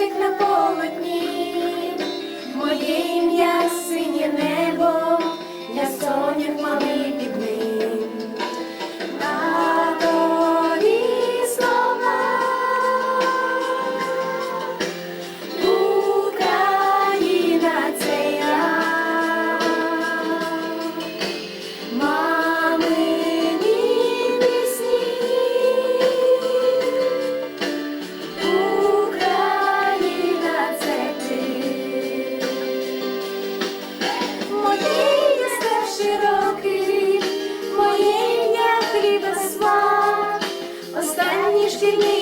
мостик на полотні. Believe.